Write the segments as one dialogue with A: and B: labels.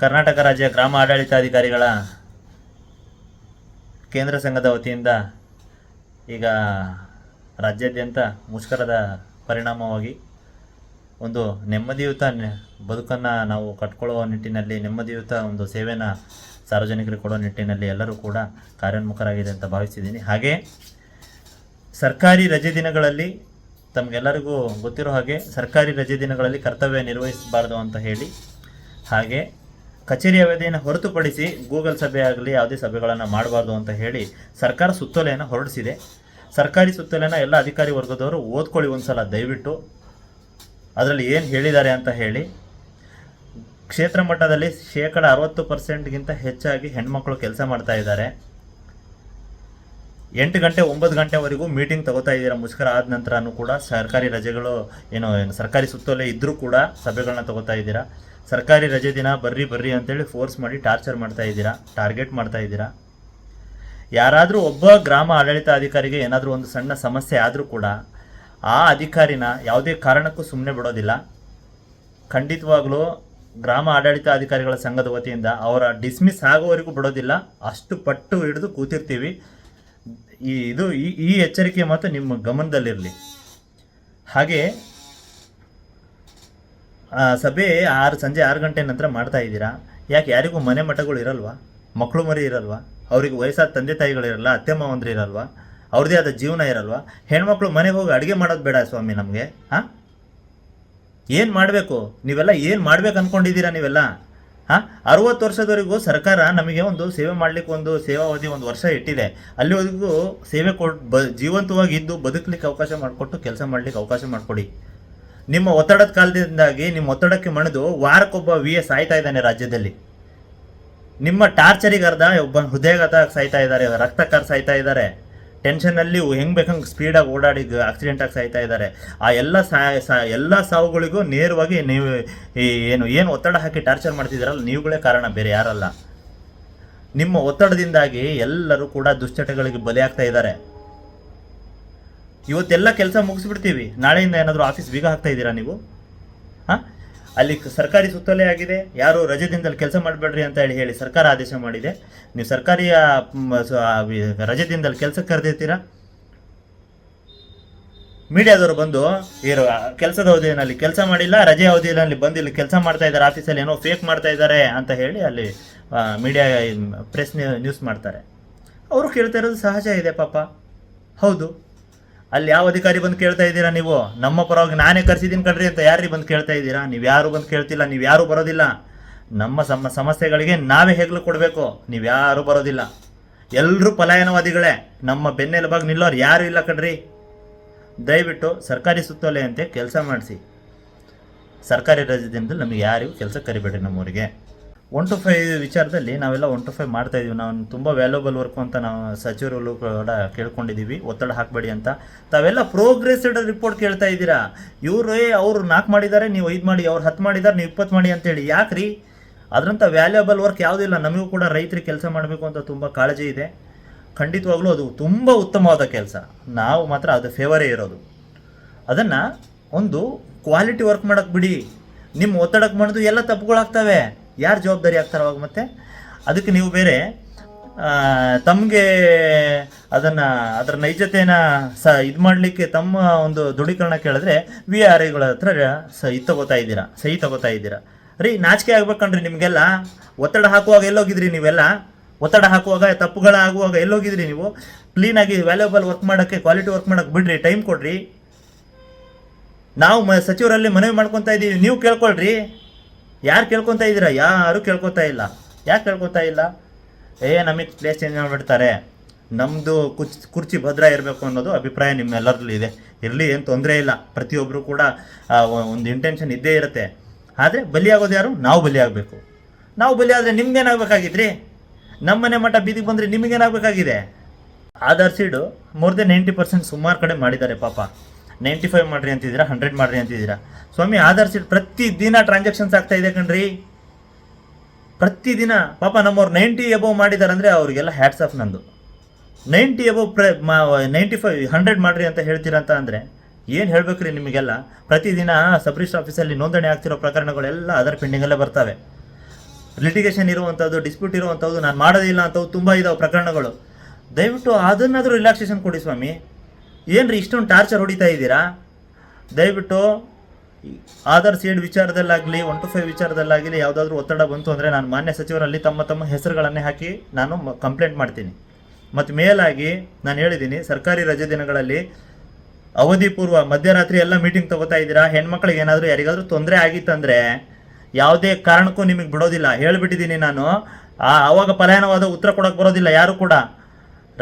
A: ಕರ್ನಾಟಕ ರಾಜ್ಯ ಗ್ರಾಮ ಆಡಳಿತಾಧಿಕಾರಿಗಳ ಕೇಂದ್ರ ಸಂಘದ ವತಿಯಿಂದ ಈಗ ರಾಜ್ಯಾದ್ಯಂತ ಮುಷ್ಕರದ ಪರಿಣಾಮವಾಗಿ ಒಂದು ನೆಮ್ಮದಿಯುತ ಬದುಕನ್ನು ನಾವು ಕಟ್ಕೊಳ್ಳುವ ನಿಟ್ಟಿನಲ್ಲಿ, ನೆಮ್ಮದಿಯುತ ಒಂದು ಸೇವೆನ ಸಾರ್ವಜನಿಕರಿಗೆ ಕೊಡೋ ನಿಟ್ಟಿನಲ್ಲಿ ಎಲ್ಲರೂ ಕೂಡ ಕಾರ್ಯೋನ್ಮುಖರಾಗಿದೆ ಅಂತ ಭಾವಿಸಿದ್ದೀನಿ ಹಾಗೆ ಸರ್ಕಾರಿ ರಜೆ ದಿನಗಳಲ್ಲಿ ತಮಗೆಲ್ಲರಿಗೂ ಗೊತ್ತಿರೋ ಹಾಗೆ ಸರ್ಕಾರಿ ರಜೆ ದಿನಗಳಲ್ಲಿ ಕರ್ತವ್ಯ ನಿರ್ವಹಿಸಬಾರ್ದು ಅಂತ ಹೇಳಿ ಹಾಗೆ ಕಚೇರಿ ಅವಧಿಯನ್ನು ಹೊರತುಪಡಿಸಿ ಗೂಗಲ್ ಸಭೆ ಆಗಲಿ, ಯಾವುದೇ ಸಭೆಗಳನ್ನು ಮಾಡಬಾರ್ದು ಅಂತ ಹೇಳಿ ಸರ್ಕಾರ ಸುತ್ತೋಲೆಯನ್ನು ಹೊರಡಿಸಿದೆ. ಸರ್ಕಾರಿ ಸುತ್ತೋಲೆಯನ್ನು ಎಲ್ಲ ಅಧಿಕಾರಿ ವರ್ಗದವರು ಓದ್ಕೊಳ್ಳಿ ಒಂದು ಸಲ ದಯವಿಟ್ಟು. ಅದರಲ್ಲಿ ಏನು ಹೇಳಿದ್ದಾರೆ ಅಂತ ಹೇಳಿ, ಕ್ಷೇತ್ರ ಮಟ್ಟದಲ್ಲಿ ಶೇಕಡ ಅರವತ್ತು ಪರ್ಸೆಂಟ್ಗಿಂತ ಹೆಚ್ಚಾಗಿ ಹೆಣ್ಮಕ್ಳು ಕೆಲಸ ಮಾಡ್ತಾ ಇದ್ದಾರೆ. ಎಂಟು ಗಂಟೆ ಒಂಬತ್ತು ಗಂಟೆವರೆಗೂ ಮೀಟಿಂಗ್ ತಗೋತಾ ಇದ್ದೀರಾ ಮುಷ್ಕರ ಆದ ನಂತರನೂ ಕೂಡ ಸರ್ಕಾರಿ ರಜೆಗಳು, ಏನು ಸರ್ಕಾರಿ ಸುತ್ತೋಲೆ ಇದ್ದರೂ ಕೂಡ ಸಭೆಗಳನ್ನ ತಗೋತಾ ಇದ್ದೀರಾ? ಸರ್ಕಾರಿ ರಜೆ ದಿನ ಬರ್ರಿ ಬರ್ರಿ ಅಂತೇಳಿ ಫೋರ್ಸ್ ಮಾಡಿ ಟಾರ್ಚರ್ ಮಾಡ್ತಾ ಇದ್ದೀರಾ? ಟಾರ್ಗೆಟ್ ಮಾಡ್ತಾ ಇದ್ದೀರಾ? ಯಾರಾದರೂ ಒಬ್ಬ ಗ್ರಾಮ ಆಡಳಿತಾಧಿಕಾರಿಗೆ ಏನಾದರೂ ಒಂದು ಸಣ್ಣ ಸಮಸ್ಯೆ ಆದರೂ ಕೂಡ ಆ ಅಧಿಕಾರಿನ ಯಾವುದೇ ಕಾರಣಕ್ಕೂ ಸುಮ್ಮನೆ ಬಿಡೋದಿಲ್ಲ. ಖಂಡಿತವಾಗ್ಲೂ ಗ್ರಾಮ ಆಡಳಿತಾಧಿಕಾರಿಗಳ ಸಂಘದ ವತಿಯಿಂದ ಅವರ ಡಿಸ್ಮಿಸ್ ಆಗೋವರೆಗೂ ಬಿಡೋದಿಲ್ಲ. ಅಷ್ಟು ಪಟ್ಟು ಹಿಡಿದು ಕೂತಿರ್ತೀವಿ. ಈ ಇದು ಈ ಎಚ್ಚರಿಕೆ ಮಾತ್ರ ನಿಮ್ಮ ಗಮನದಲ್ಲಿರಲಿ. ಹಾಗೆ ಆ, ಸಭೆ ಆರು ಸಂಜೆ ಆರು ಗಂಟೆ ನಂತರ ಮಾಡ್ತಾ ಇದ್ದೀರಾ? ಯಾಕೆ ಯಾರಿಗೂ ಮನೆ ಮಠಗಳು ಇರಲ್ವಾ? ಮಕ್ಕಳು ಮರಿ ಇರಲ್ವಾ? ಅವ್ರಿಗೆ ವಯಸ್ಸಾದ ತಂದೆ ತಾಯಿಗಳಿರಲ್ಲ ಅತ್ತೆ ಮಾವಂದ್ರು ಇರಲ್ವಾ? ಅವ್ರದ್ದೇ ಆದ ಜೀವನ ಇರಲ್ವಾ? ಹೆಣ್ಮಕ್ಳು ಮನೆಗೆ ಹೋಗಿ ಅಡುಗೆ ಮಾಡೋದು ಬೇಡ ಸ್ವಾಮಿ ನಮಗೆ ಹಾಂ? ಏನು ಮಾಡಬೇಕು? ನೀವೆಲ್ಲ ಏನು ಮಾಡ್ಬೇಕು ಅಂದ್ಕೊಂಡಿದ್ದೀರಾ ನೀವೆಲ್ಲ? ಹಾಂ? ಅರುವತ್ತು ವರ್ಷದವರೆಗೂ ಸರ್ಕಾರ ನಮಗೆ ಒಂದು ಸೇವೆ ಮಾಡಲಿಕ್ಕೆ ಒಂದು ಸೇವಾವಧಿ ಒಂದು ವರ್ಷ ಇಟ್ಟಿದೆ. ಅಲ್ಲಿವರೆಗೂ ಸೇವೆ ಕೊಟ್ಟು ಬ ಜೀವಂತವಾಗಿ ಇದ್ದು ಬದುಕಲಿಕ್ಕೆ ಅವಕಾಶ ಮಾಡಿಕೊಟ್ಟು ಕೆಲಸ ಮಾಡಲಿಕ್ಕೆ ಅವಕಾಶ ಮಾಡಿಕೊಡಿ. ನಿಮ್ಮ ಒತ್ತಡದ ಕಾಲದಿಂದಾಗಿ ನಿಮ್ಮ ಒತ್ತಡಕ್ಕೆ ಮಣಿದು ವಾರಕ್ಕೊಬ್ಬ ವಿ ಎಸ್ ಸಾಯ್ತಾ ಇದ್ದಾನೆ ರಾಜ್ಯದಲ್ಲಿ. ನಿಮ್ಮ ಟಾರ್ಚರಿಗೆ ಅರ್ಧ ಒಬ್ಬ ಹೃದಯಘಾತ ಸಾಯ್ತಾ ಇದ್ದಾರೆ, ರಕ್ತಕಾರ ಸಾಯ್ತಾ ಇದ್ದಾರೆ. ಟೆನ್ಷನಲ್ಲಿ ಹೆಂಗೆ ಬೇಕಂಗೆ ಸ್ಪೀಡಾಗಿ ಓಡಾಡಿ ಆಕ್ಸಿಡೆಂಟ್ ಆಗಿ ಸಾಯ್ತಾ ಇದ್ದಾರೆ ಆ ಎಲ್ಲ ಸಾ ಎಲ್ಲ ಸಾವುಗಳಿಗೂ ನೇರವಾಗಿ ನೀವು ಈ ಏನು ಏನು ಒತ್ತಡ ಹಾಕಿ ಟಾರ್ಚರ್ ಮಾಡ್ತಿದ್ದೀರಲ್ಲ ನೀವುಗಳೇ ಕಾರಣ, ಬೇರೆ ಯಾರಲ್ಲ. ನಿಮ್ಮ ಒತ್ತಡದಿಂದಾಗಿ ಎಲ್ಲರೂ ಕೂಡ ದುಶ್ಚಟಗಳಿಗೆ ಬಲಿಯಾಗ್ತಾ ಇದ್ದಾರೆ ಇವತ್ತೆಲ್ಲ ಕೆಲಸ ಮುಗಿಸ್ಬಿಡ್ತೀವಿ. ನಾಳೆಯಿಂದ ಏನಾದರೂ ಆಫೀಸ್ ಬೀಗ ಹಾಕ್ತಾ ಇದ್ದೀರಾ ನೀವು? ಅಲ್ಲಿ ಸರ್ಕಾರಿ ಸುತ್ತಲೇ ಆಗಿದೆ. ಯಾರು ರಜೆ ದಿನದಲ್ಲಿ ಕೆಲಸ ಮಾಡಬೇಡ್ರಿ ಅಂತ ಹೇಳಿ ಹೇಳಿ ಸರ್ಕಾರ ಆದೇಶ ಮಾಡಿದೆ. ನೀವು ಸರ್ಕಾರಿ ಆ, ಮ್, ಸ- ಆ, ವಿ- ರಜೆ ದಿನದಲ್ಲಿ ಕೆಲಸಕ್ಕೆ ಕರೆದಿರ್ತೀರಾ? ಮೀಡಿಯಾದವರು ಬಂದು ಇರೋ ಕೆಲಸದ ಅವಧಿಯಲ್ಲಿ ಕೆಲಸ ಮಾಡಿಲ್ಲ ರಜೆ ಅವಧಿಯಲ್ಲಿ ಬಂದು ಇಲ್ಲಿ ಕೆಲಸ ಮಾಡ್ತಾ ಇದ್ದಾರೆ ಆಫೀಸಲ್ಲಿ ಏನೋ ಫೇಕ್ ಮಾಡ್ತಾ ಇದ್ದಾರೆ ಅಂತ ಹೇಳಿ ಅಲ್ಲಿ ಮೀಡಿಯಾ ಪ್ರೆಸ್ ನ್ಯೂಸ್ ಮಾಡ್ತಾರೆ. ಅವರು ಕೇಳ್ತಾ ಇರೋದು ಸಹಜ ಇದೆ ಪಾಪ. ಹೌದು. ಅಲ್ಲಿ ಯಾವ ಅಧಿಕಾರಿ ಬಂದು ಕೇಳ್ತಾ ಇದ್ದೀರಾ ನೀವು? ನಮ್ಮ ಪರವಾಗಿ ನಾನೇ ಕರೆಸಿದ್ದೀನಿ ಕಣ್ರಿ ಅಂತ ಯಾರಿ ಬಂದು ಕೇಳ್ತಾ ಇದ್ದೀರಾ? ನೀವು ಯಾರು ಬಂದು ಕೇಳ್ತಿಲ್ಲ, ನೀವು ಯಾರು ಬರೋದಿಲ್ಲ. ನಮ್ಮ ಸಮ, ಸಮಸ್ಯೆಗಳಿಗೆ ನಾವೇ ಹೆಗ್ಲು ಕೊಡಬೇಕು. ನೀವು ಯಾರು ಬರೋದಿಲ್ಲ. ಎಲ್ಲರೂ ಪಲಾಯನವಾದಿಗಳೇ. ನಮ್ಮ ಬೆನ್ನೆಲುಬಾಗಿ ನಿಲ್ಲೋರು ಯಾರು ಇಲ್ಲ ಕಣ್ರಿ. ದಯವಿಟ್ಟು ಸರ್ಕಾರಿ ಸುತ್ತೋಲೆ ಅಂತೆ ಕೆಲಸ ಮಾಡಿಸಿ. ಸರ್ಕಾರಿ ರಜೆ ದಿನದಲ್ಲಿ ನಮಗೆ ಯಾರಿಗೂ ಕೆಲಸ ಕರಿಬೇಡ್ರಿ ನಮ್ಮೂರಿಗೆ. ಒನ್ ಟು ಫೈವ್ ವಿಚಾರದಲ್ಲಿ ನಾವೆಲ್ಲ ಒನ್ ಟು ಫೈವ್ ಮಾಡ್ತಾ ಇದೀವಿ. ನಾವು ತುಂಬ ವ್ಯಾಲ್ಯೂಬಲ್ ವರ್ಕು ಅಂತ ನಾವು ಸಚಿವರು ಕೂಡ ಕೇಳ್ಕೊಂಡಿದ್ದೀವಿ ಒತ್ತಡ ಹಾಕಬೇಡಿ ಅಂತ. ತಾವೆಲ್ಲ ಪ್ರೋಗ್ರೆಸ್ಡ್ ರಿಪೋರ್ಟ್ ಕೇಳ್ತಾ ಇದ್ದೀರಾ? ಇವರು ಅವ್ರು ನಾಲ್ಕು ಮಾಡಿದ್ದಾರೆ, ನೀವು ಐದು ಮಾಡಿ, ಅವ್ರು ಹತ್ತು ಮಾಡಿದ್ದಾರೆ, ನೀವು ಇಪ್ಪತ್ತು ಮಾಡಿ ಅಂತೇಳಿ ಯಾಕ್ರಿ? ಅದರಂಥ ವ್ಯಾಲ್ಯೂಬಲ್ ವರ್ಕ್ ಯಾವುದಿಲ್ಲ ನಮಗೂ ಕೂಡ ರೈತರಿಗೆ ಕೆಲಸ ಮಾಡಬೇಕು ಅಂತ ತುಂಬ ಕಾಳಜಿ ಇದೆ. ಖಂಡಿತವಾಗ್ಲೂ ಅದು ತುಂಬ ಉತ್ತಮವಾದ ಕೆಲಸ. ನಾವು ಮಾತ್ರ ಅದು ಫೇವರೇ ಇರೋದು. ಅದನ್ನು ಒಂದು ಕ್ವಾಲಿಟಿ ವರ್ಕ್ ಮಾಡೋಕ್ಕೆ ಬಿಡಿ. ನಿಮ್ಮ ಒತ್ತಡಕ್ಕೆ ಮಾಡಿದ್ರು ಎಲ್ಲ ತಪ್ಪುಗಳಾಗ್ತವೆ. ಯಾರು ಜವಾಬ್ದಾರಿ ಆಗ್ತಾರೆ ಅವಾಗ ಮತ್ತೆ ಅದಕ್ಕೆ ನೀವು ಬೇರೆ ತಮಗೆ ಅದನ್ನು, ಅದರ ನೈಜತೆಯನ್ನು ಸ ಇದು ಮಾಡಲಿಕ್ಕೆ ತಮ್ಮ ಒಂದು ದೃಢೀಕರಣ ಕೇಳಿದ್ರೆ ವಿ ಆರ್ ಐಗಳ ಹತ್ರ ಸಹಿ ತಗೋತಾ ಇದ್ದೀರಾ, ಸಹಿ ತಗೋತಾ ಇದ್ದೀರಾ. ರೀ, ನಾಚಿಕೆ ಆಗ್ಬೇಕಣ್ರಿ ನಿಮಗೆಲ್ಲ. ಒತ್ತಡ ಹಾಕುವಾಗ ಎಲ್ಲೋಗಿದ್ರಿ ನೀವೆಲ್ಲ? ಒತ್ತಡ ಹಾಕುವಾಗ, ತಪ್ಪುಗಳಾಗುವಾಗ ಎಲ್ಲೋಗಿದ್ರಿ ನೀವು? ಕ್ಲೀನಾಗಿ ವ್ಯಾಲ್ಯೂಬಲ್ ವರ್ಕ್ ಮಾಡೋಕ್ಕೆ ಕ್ವಾಲಿಟಿ ವರ್ಕ್ ಮಾಡೋಕ್ಕೆ ಬಿಡ್ರಿ ಟೈಮ್ ಕೊಡ್ರಿ. ನಾವು ಮ, ಸಚಿವರಲ್ಲಿ ಮನವಿ ಮಾಡ್ಕೊತಾ ಇದ್ದೀವಿ ನೀವು ಕೇಳ್ಕೊಳ್ರಿ. ಯಾರು ಕೇಳ್ಕೊತಾ ಇದ್ದೀರಾ? ಯಾರು ಕೇಳ್ಕೊತಾ ಇಲ್ಲ. ಯಾಕೆ ಕೇಳ್ಕೊತಾ ಇಲ್ಲ? ಏ ನಮಗೆ ಪ್ಲೇಸ್ ಚೇಂಜ್ ಮಾಡಿಬಿಡ್ತಾರೆ. ನಮ್ಮದು ಕುಚ್, ಕುರ್ಚಿ ಭದ್ರ ಇರಬೇಕು ಅನ್ನೋದು ಅಭಿಪ್ರಾಯ ನಿಮ್ಮೆಲ್ಲರಲ್ಲೂ ಇದೆ. ಇರಲಿ, ಏನು ತೊಂದರೆ ಇಲ್ಲ. ಪ್ರತಿಯೊಬ್ಬರು ಕೂಡ ಒಂದು ಇಂಟೆನ್ಷನ್ ಇದ್ದೇ ಇರುತ್ತೆ. ಆದರೆ ಬಲಿಯಾಗೋದು ಯಾರು? ನಾವು ಬಲಿಯಾಗಬೇಕು ನಾವು ಬಲಿ ಆದರೆ ನಿಮ್ಗೇನಾಗಬೇಕಾಗಿದ್ರಿ ನಮ್ಮನೆ ಮಠ ಬೀದಿಗೆ ಬಂದರೆ ನಿಮಗೇನಾಗಬೇಕಾಗಿದೆ? Aadhaar seed more than ninety percent ಸುಮಾರು ಕಡೆ ಮಾಡಿದ್ದಾರೆ ಪಾಪ. ನೈಂಟಿ ಫೈವ್ ಮಾಡಿರಿ ಅಂತಿದ್ದೀರಾ, ಹಂಡ್ರೆಡ್ ಮಾಡಿರಿ ಅಂತಿದ್ದೀರಾ? ಸ್ವಾಮಿ ಆಧಾರ್ ಪ್ರತಿದಿನ ಪ್ರತಿ ದಿನ ಟ್ರಾನ್ಸಾಕ್ಷನ್ಸ್ ಆಗ್ತಾ ಇದೆ ಕಣ್ರಿ. ಪ್ರತಿದಿನ ಪಾಪ ನಮ್ಮವ್ರು ನೈಂಟಿ ಎಬೋವ್ ಮಾಡಿದ್ದಾರೆ ಅಂದರೆ ಅವರಿಗೆಲ್ಲ ಹ್ಯಾಟ್ಸ್ ಆಫ್ ನಂದು. ನೈಂಟಿ ಎಬೋವ್ ಪ್ರ ನೈಂಟಿ ಫೈವ್, ಹಂಡ್ರೆಡ್ ಮಾಡಿರಿ ಅಂತ ಹೇಳ್ತೀರಂತ ಅಂದರೆ, ಏನು ಹೇಳ್ಬೇಕ್ರಿ ನಿಮಗೆಲ್ಲ? ಪ್ರತಿದಿನ ಸಬ್ ರಿಜಿಸ್ಟರ್ ಆಫೀಸಲ್ಲಿ ನೋಂದಣಿ ಆಗ್ತಿರೋ ಪ್ರಕರಣಗಳೆಲ್ಲ ಅದರ ಪೆಂಡಿಂಗಲ್ಲೇ ಬರ್ತವೆ. ಲಿಟಿಗೇಷನ್ ಇರುವಂಥದ್ದು ಡಿಸ್ಪ್ಯೂಟ್ ಇರುವಂಥದ್ದು ನಾನು ಮಾಡೋದಿಲ್ಲ ಅಂಥವು ತುಂಬ ಇದಾವೆ ಪ್ರಕರಣಗಳು. ದಯವಿಟ್ಟು ಅದನ್ನಾದರೂ ರಿಲ್ಯಾಕ್ಸೇಷನ್ ಕೊಡಿ ಸ್ವಾಮಿ. ಏನ್ರಿ ಇಷ್ಟೊಂದು ಟಾರ್ಚರ್ ಹೊಡಿತಾ ಇದ್ದೀರಾ? ದಯವಿಟ್ಟು ಆಧಾರ್ ಸೀಡ್ ವಿಚಾರದಲ್ಲಾಗಲಿ ಒನ್ ಟು ಫೈವ್ ವಿಚಾರದಲ್ಲಾಗಲಿ ಯಾವುದಾದ್ರೂ ಒತ್ತಡ ಬಂತು ಅಂದರೆ ನಾನು ಮಾನ್ಯ ಸಚಿವರಲ್ಲಿ ತಮ್ಮ ತಮ್ಮ ಹೆಸರುಗಳನ್ನೇ ಹಾಕಿ ನಾನು ಕಂಪ್ಲೇಂಟ್ ಮಾಡ್ತೀನಿ. ಮತ್ತು ಮೇಲಾಗಿ ನಾನು ಹೇಳಿದ್ದೀನಿ, ಸರ್ಕಾರಿ ರಜೆ ದಿನಗಳಲ್ಲಿ ಅವಧಿ ಪೂರ್ವ ಮಧ್ಯರಾತ್ರಿ ಎಲ್ಲ ಮೀಟಿಂಗ್ ತಗೋತಾ ಇದ್ದೀರಾ? ಹೆಣ್ಮಕ್ಳಿಗೆ ಏನಾದರೂ ಯಾರಿಗಾದರೂ ತೊಂದರೆ ಆಗಿತ್ತಂದರೆ ಯಾವುದೇ ಕಾರಣಕ್ಕೂ ನಿಮಗೆ ಬಿಡೋದಿಲ್ಲ. ಹೇಳಿಬಿಟ್ಟಿದ್ದೀನಿ ನಾನು. ಆವಾಗ ಪಲಾಯನವಾದ ಉತ್ತರ ಕೊಡೋಕೆ ಬರೋದಿಲ್ಲ ಯಾರು ಕೂಡ.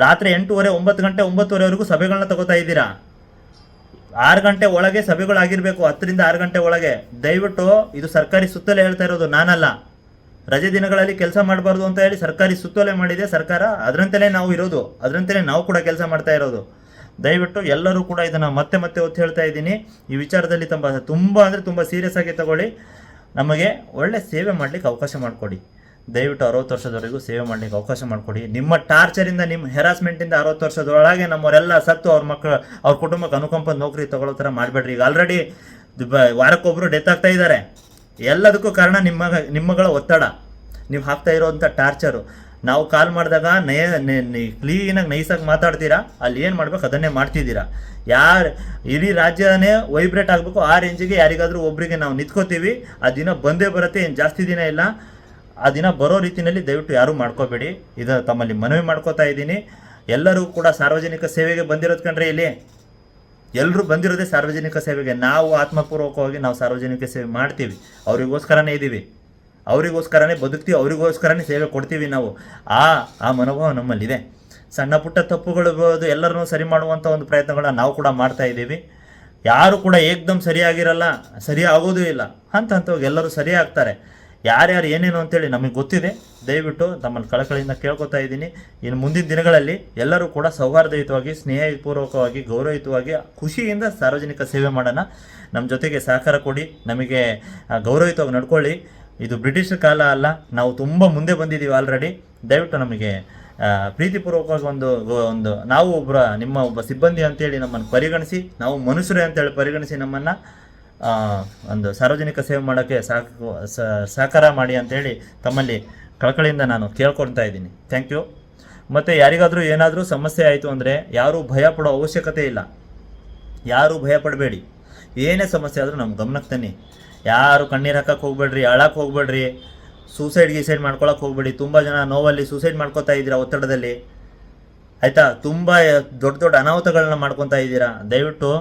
A: ರಾತ್ರಿ ಎಂಟೂವರೆ, ಒಂಬತ್ತು ಗಂಟೆ, ಒಂಬತ್ತುವರೆವರೆಗೂ ಸಭೆಗಳನ್ನ ತಗೋತಾ ಇದ್ದೀರಾ? ಆರು ಗಂಟೆ ಒಳಗೆ ಸಭೆಗಳಾಗಿರಬೇಕು, ಹತ್ತರಿಂದ ಆರು ಗಂಟೆ ಒಳಗೆ. ದಯವಿಟ್ಟು ಇದು ಸರ್ಕಾರಿ ಸುತ್ತಲೇ ಹೇಳ್ತಾ ಇರೋದು ನಾನಲ್ಲ. ರಜೆ ದಿನಗಳಲ್ಲಿ ಕೆಲಸ ಮಾಡಬಾರ್ದು ಅಂತ ಹೇಳಿ ಸರ್ಕಾರಿ ಸುತ್ತೋಲೆ ಮಾಡಿದೆ ಸರ್ಕಾರ. ಅದರಂತೆಯೇ ನಾವು ಇರೋದು. ಅದರಂತೆಯೇ ನಾವು ಕೂಡ ಕೆಲಸ ಮಾಡ್ತಾ ಇರೋದು. ದಯವಿಟ್ಟು ಎಲ್ಲರೂ ಕೂಡ ಇದನ್ನು ಮತ್ತೆ ಮತ್ತೆ ಒತ್ತು ಹೇಳ್ತಾ ಇದ್ದೀನಿ. ಈ ವಿಚಾರದಲ್ಲಿ ತುಂಬ ತುಂಬ ಅಂದರೆ ತುಂಬ ಸೀರಿಯಸ್ ಆಗಿ ತಗೊಳ್ಳಿ. ನಮಗೆ ಒಳ್ಳೆ ಸೇವೆ ಮಾಡಲಿಕ್ಕೆ ಅವಕಾಶ ಮಾಡಿಕೊಡಿ. ದಯವಿಟ್ಟು ಅರವತ್ತು ವರ್ಷದವರೆಗೂ ಸೇವೆ ಮಾಡಲಿಕ್ಕೆ ಅವಕಾಶ ಮಾಡಿಕೊಡಿ. ನಿಮ್ಮ ಟಾರ್ಚರಿಂದ ನಿಮ್ಮ ಹೆರಾಸ್ಮೆಂಟಿಂದ ಅರವತ್ತು ವರ್ಷದೊಳಗೆ ನಮ್ಮವರೆಲ್ಲ ಸತ್ತು ಅವ್ರ ಮಕ್ಕಳು, ಅವ್ರ ಕುಟುಂಬಕ್ಕೆ ಅನುಕಂಪ ನೌಕರಿ ತಗೊಳ್ಳೋ ಥರ ಮಾಡಬೇಡ್ರಿ. ಈಗ ಆಲ್ರೆಡಿ ವಾರಕ್ಕೊಬ್ಬರು ಡೆತ್ ಆಗ್ತಾ ಇದ್ದಾರೆ. ಎಲ್ಲದಕ್ಕೂ ಕಾರಣ ನಿಮ್ಮ, ನಿಮ್ಮಗಳ ಒತ್ತಡ. ನೀವು ಹಾಕ್ತಾ ಇರೋವಂಥ ಟಾರ್ಚರು ನಾವು ಕಾಲ್ ಮಾಡಿದಾಗ ನಯ ಕ್ಲೀನಾಗಿ ನೈಸಾಗಿ ಮಾತಾಡ್ತೀರಾ? ಅಲ್ಲಿ ಏನು ಮಾಡ್ಬೇಕು? ಅದನ್ನೇ ಮಾಡ್ತಿದ್ದೀರಾ. ಯಾರು, ಇಡೀ ರಾಜ್ಯನೇ ವೈಬ್ರೇಟ್ ಆಗಬೇಕು. ಆ ರೇಂಜಿಗೆ ಯಾರಿಗಾದರೂ ಒಬ್ಬರಿಗೆ ನಾವು ನಿಂತ್ಕೋತೀವಿ. ಆ ದಿನ ಬಂದೇ ಬರುತ್ತೆ. ಏನು ಜಾಸ್ತಿ ದಿನ ಇಲ್ಲ. ಆ ದಿನ ಬರೋ ರೀತಿಯಲ್ಲಿ ದಯವಿಟ್ಟು ಯಾರೂ ಮಾಡ್ಕೋಬೇಡಿ. ಇದು ತಮ್ಮಲ್ಲಿ ಮನವಿ ಮಾಡ್ಕೋತಾ ಇದ್ದೀನಿ. ಎಲ್ಲರೂ ಕೂಡ ಸಾರ್ವಜನಿಕ ಸೇವೆಗೆ ಬಂದಿರೋದು ಕಣ್ರಿ ಇಲ್ಲಿ ಎಲ್ಲರೂ ಬಂದಿರೋದೇ ಸಾರ್ವಜನಿಕ ಸೇವೆಗೆ. ನಾವು ಆತ್ಮಪೂರ್ವಕವಾಗಿ ನಾವು ಸಾರ್ವಜನಿಕ ಸೇವೆ ಮಾಡ್ತೀವಿ. ಅವರಿಗೋಸ್ಕರನೇ ಇದ್ದೀವಿ. ಅವರಿಗೋಸ್ಕರನೇ ಬದುಕ್ತೀವಿ. ಅವರಿಗೋಸ್ಕರನೇ ಸೇವೆ ಕೊಡ್ತೀವಿ ನಾವು. ಆ ಆ ಮನೋಭಾವ ನಮ್ಮಲ್ಲಿದೆ. ಸಣ್ಣ ಪುಟ್ಟ ತಪ್ಪುಗಳು ಎಲ್ಲರನ್ನೂ ಸರಿ ಮಾಡುವಂಥ ಒಂದು ಪ್ರಯತ್ನಗಳನ್ನ ನಾವು ಕೂಡ ಮಾಡ್ತಾ ಇದ್ದೀವಿ. ಯಾರು ಕೂಡ ಏಕ್ದಮ್ ಸರಿಯಾಗಿರಲ್ಲ ಸರಿ ಆಗೋದೂ ಇಲ್ಲ. ಹಂತ ಹಂತವಾಗಿ ಎಲ್ಲರೂ ಸರಿ ಆಗ್ತಾರೆ ಯಾರ್ಯಾರು ಏನೇನು ಅಂತೇಳಿ ನಮಗೆ ಗೊತ್ತಿದೆ, ದಯವಿಟ್ಟು ತಮ್ಮಲ್ಲಿ ಕಳಕಳಿಯಿಂದ ಕೇಳ್ಕೊತಾ ಇದ್ದೀನಿ. ಇನ್ನು ಮುಂದಿನ ದಿನಗಳಲ್ಲಿ ಎಲ್ಲರೂ ಕೂಡ ಸೌಹಾರ್ದಯುತವಾಗಿ, ಸ್ನೇಹಪೂರ್ವಕವಾಗಿ, ಗೌರವಯುತವಾಗಿ, ಖುಷಿಯಿಂದ ಸಾರ್ವಜನಿಕ ಸೇವೆ ಮಾಡೋಣ. ನಮ್ಮ ಜೊತೆಗೆ ಸಹಕಾರ ಕೊಡಿ, ನಮಗೆ ಗೌರವಯುತವಾಗಿ ನಡ್ಕೊಳ್ಳಿ. ಇದು ಬ್ರಿಟಿಷ್ ಕಾಲ ಅಲ್ಲ, ನಾವು ತುಂಬ ಮುಂದೆ ಬಂದಿದ್ದೀವಿ ಆಲ್ರೆಡಿ ದಯವಿಟ್ಟು ನಮಗೆ ಪ್ರೀತಿಪೂರ್ವಕವಾಗಿ ಒಂದು ಒಂದು, ನಾವು ಒಬ್ಬರ ನಿಮ್ಮ ಒಬ್ಬ ಸಿಬ್ಬಂದಿ ಅಂತೇಳಿ ನಮ್ಮನ್ನು ಪರಿಗಣಿಸಿ, ನಾವು ಮನುಷ್ಯರೇ ಅಂತೇಳಿ ಪರಿಗಣಿಸಿ ನಮ್ಮನ್ನು. ಒಂದು ಸಾರ್ವಜನಿಕ ಸೇವೆ ಮಾಡೋಕ್ಕೆ ಸಹಕಾರ ಮಾಡಿ ಅಂತೇಳಿ ತಮ್ಮಲ್ಲಿ ಕಳಕಳಿಯಿಂದ ನಾನು ಕೇಳ್ಕೊಳ್ತಾ ಇದ್ದೀನಿ. ಥ್ಯಾಂಕ್ ಯು ಮತ್ತು ಯಾರಿಗಾದರೂ ಏನಾದರೂ ಸಮಸ್ಯೆ ಆಯಿತು ಅಂದರೆ ಯಾರೂ ಭಯ ಪಡೋ ಅವಶ್ಯಕತೆ ಇಲ್ಲ. ಯಾರೂ ಭಯ ಪಡಬೇಡಿ. ಏನೇ ಸಮಸ್ಯೆ ಆದರೂ ನಮ್ಮ ಗಮನಕ್ಕೆ ತನ್ನಿ. ಯಾರು ಕಣ್ಣೀರು ಹಾಕಕ್ಕೆ ಹೋಗ್ಬೇಡ್ರಿ ಅಳಕ್ಕೆ ಹೋಗ್ಬೇಡ್ರಿ ಸೂಸೈಡ್ ಗೀಸೈಡ್ ಮಾಡ್ಕೊಳಕ್ಕೆ ಹೋಗ್ಬೇಡಿ. ತುಂಬ ಜನ ನೋವಲ್ಲಿ ಸೂಸೈಡ್ ಮಾಡ್ಕೊತಾ ಇದ್ದೀರಾ ಒತ್ತಡದಲ್ಲಿ. ಆಯಿತಾ? ತುಂಬ ದೊಡ್ಡ ದೊಡ್ಡ ಅನಾಹುತಗಳನ್ನ ಮಾಡ್ಕೊತಾ ಇದ್ದೀರಾ? ದಯವಿಟ್ಟು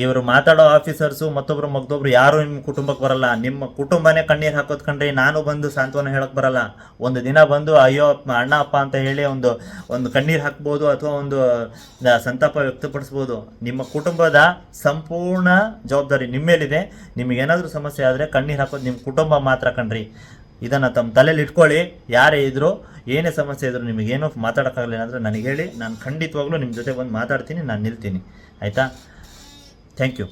A: ಇವರು ಮಾತಾಡೋ ಆಫೀಸರ್ಸು ಮತ್ತೊಬ್ರು ಮತ್ತೊಬ್ರು ಯಾರು ನಿಮ್ಮ ಕುಟುಂಬಕ್ಕೆ ಬರಲ್ಲ. ನಿಮ್ಮ ಕುಟುಂಬನೇ ಕಣ್ಣೀರು ಹಾಕೋದು ನಾನು ಬಂದು ಸಾಂತ್ವನ ಹೇಳಕ್ ಬರಲ್ಲ. ಒಂದು ದಿನ ಬಂದು, ಅಯ್ಯೋ, ಅಣ್ಣ, ಅಪ್ಪ ಅಂತ ಹೇಳಿ ಒಂದು ಒಂದು ಕಣ್ಣೀರು ಹಾಕ್ಬೋದು ಅಥವಾ ಒಂದು ಸಂತಾಪ ವ್ಯಕ್ತಪಡಿಸ್ಬೋದು. ನಿಮ್ಮ ಕುಟುಂಬದ ಸಂಪೂರ್ಣ ಜವಾಬ್ದಾರಿ ನಿಮ್ಮ ಮೇಲಿದೆ ನಿಮಗೇನಾದರೂ ಸಮಸ್ಯೆ ಆದರೆ ಕಣ್ಣೀರು ಹಾಕೋದು ನಿಮ್ಮ ಕುಟುಂಬ ಮಾತ್ರ ಕಣ್ರಿ. ಇದನ್ನು ತಮ್ಮ ತಲೆಯಲ್ಲಿ ಇಟ್ಕೊಳ್ಳಿ. ಯಾರೇ ಇದ್ದರೂ ಏನೇ ಸಮಸ್ಯೆ ಇದ್ದರೂ ನಿಮಗೇನೋ ಮಾತಾಡೋಕ್ಕಾಗಲಿಲ್ಲ ಅಂದರೆ ನನಗೆ ಹೇಳಿ, ನಾನು ಖಂಡಿತವಾಗ್ಲೂ ನಿಮ್ಮ ಜೊತೆ ಬಂದು ಮಾತಾಡ್ತೀನಿ, ನಾನು ನಿಲ್ತೀನಿ. ಆಯಿತಾ? Thank you